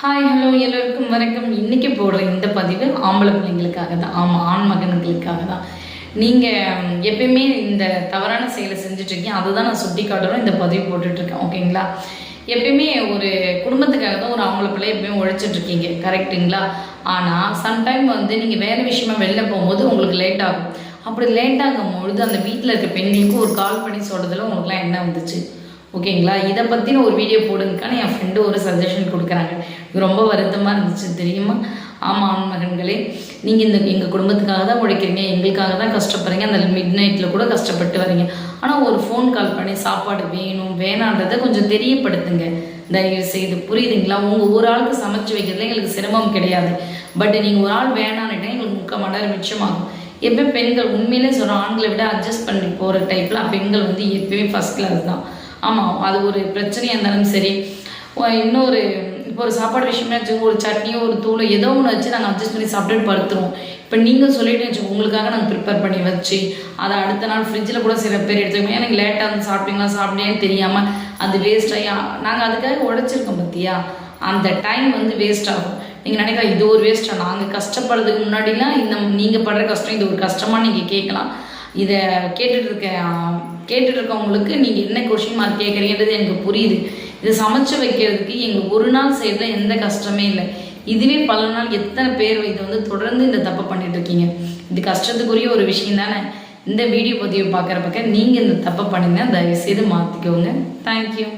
Hi hello எல்லோருக்கும் வணக்கம். இன்றைக்கி போடுற இந்த பதிவு ஆம்பளை பிள்ளைங்களுக்காக தான். ஆமாம் ஆண் மகன்களுக்காக தான். நீங்கள் எப்பயுமே இந்த தவறான செயலை செஞ்சுட்டு இருக்கீங்க. அதை தான் நான் சுட்டி காட்டுறோம். இந்த பதிவு போட்டுட்ருக்கேன் ஓகேங்களா? எப்பயுமே ஒரு குடும்பத்துக்காக தான் ஒரு ஆம்பளை பிள்ளை எப்பயும் உழைச்சிட்டு இருக்கீங்க. கரெக்ட்டுங்களா? ஆனால் சம்டைம் வந்து நீங்கள் வேறு விஷயமா வெளில போகும்போது உங்களுக்கு லேட் ஆகும். அப்படி லேட் ஆகும் பொழுது அந்த வீட்டில் இருக்க பெண்களுக்கு ஒரு கால் பண்ணி சொல்கிறதுல உங்களுக்குலாம் என்ன வந்துச்சு? ஓகேங்களா? இதை பற்றின ஒரு வீடியோ போடுங்கக்கான என் ஃப்ரெண்டு ஒரு சஜஷன் கொடுக்குறாங்க. ரொம்ப வருத்தமாக இருந்துச்சு தெரியுமா? ஆமாம் ஆண் மகன்களே. நீங்கள் இந்த எங்கள் குடும்பத்துக்காக தான் உழைக்கிறீங்க எங்களுக்காக தான் கஷ்டப்படுறீங்க அந்த மிட் நைட்டில் கூட கஷ்டப்பட்டு வரீங்க ஆனால் ஒரு ஃபோன் கால் பண்ணி சாப்பாடு வேணும் வேணான்றதை கொஞ்சம் தெரியப்படுத்துங்க. தயவு செய்து புரியுதுங்களா? உங்கள் ஒரு ஆளுக்கு சமைச்சு வைக்கிறதுல எங்களுக்கு சிரமம் கிடையாது. பட் நீங்கள் ஒரு ஆள் வேணான்னுட்டா எங்களுக்கு முக்கால் மணி நேரம் மிச்சமாகும். எப்போ பெண்கள் உண்மையிலே சொல்கிறோம் ஆண்களை விட அட்ஜஸ்ட் பண்ணி போகிற டைப்பில் பெண்கள் வந்து எப்பயுமே ஃபஸ்ட் கிளாஸ் தான். ஆமாம் அது ஒரு பிரச்சனையாக இருந்தாலும் சரி. இன்னொரு இப்போ ஒரு சாப்பாடு விஷயமே வச்சுக்கோங்க ஒரு சட்னியோ ஒரு தூளோ ஏதோ ஒன்று வச்சு நாங்கள் அட்ஜஸ்ட் பண்ணி சாப்பிட்டு படுத்துருவோம். இப்போ நீங்கள் சொல்லிட்டு வச்சுக்கோங்க உங்களுக்காக நாங்கள் ப்ரிப்பேர் பண்ணி வச்சு அதை அடுத்த நாள் ஃப்ரிட்ஜில் கூட சில பேர் எடுத்துக்கோங்க. எனக்கு லேட்டாக வந்து சாப்பிட்டீங்களா சாப்பிட்டேன்னு தெரியாமல் அது வேஸ்ட் ஆகி நாங்கள் அதுக்காக உடைச்சிருக்கோம் பார்த்தியா அந்த டைம் வந்து வேஸ்ட் ஆகும். நீங்கள் நினைக்கலாம் இது ஒரு வேஸ்ட்டாக நாங்கள் கஷ்டப்படுறதுக்கு முன்னாடிலாம் இந்த நீங்கள் படுற கஷ்டம் இது ஒரு கஷ்டமாக நீங்கள் கேட்கலாம். இதை கேட்டுட்டு இருக்க கேட்டுட்டு இருக்கவங்களுக்கு நீங்கள் என்ன கொஷின் மார்க் கேட்குறீங்கன்றது எனக்கு புரியுது. இதை சமைச்சு வைக்கிறதுக்கு எங்கள் ஒரு நாள் செய்யறதுல எந்த கஷ்டமே இல்லை. இதுவே பல நாள் எத்தனை பேர் இதை வந்து தொடர்ந்து இந்த தப்பை பண்ணிட்டு இருக்கீங்க. இது கஷ்டத்துக்குரிய ஒரு விஷயம் தானே. இந்த வீடியோ பதிவு பார்க்குற பக்கம் நீங்கள் இந்த தப்பை பண்ணுங்க தயவுசெய்து மாற்றிக்கோங்க தேங்க்யூ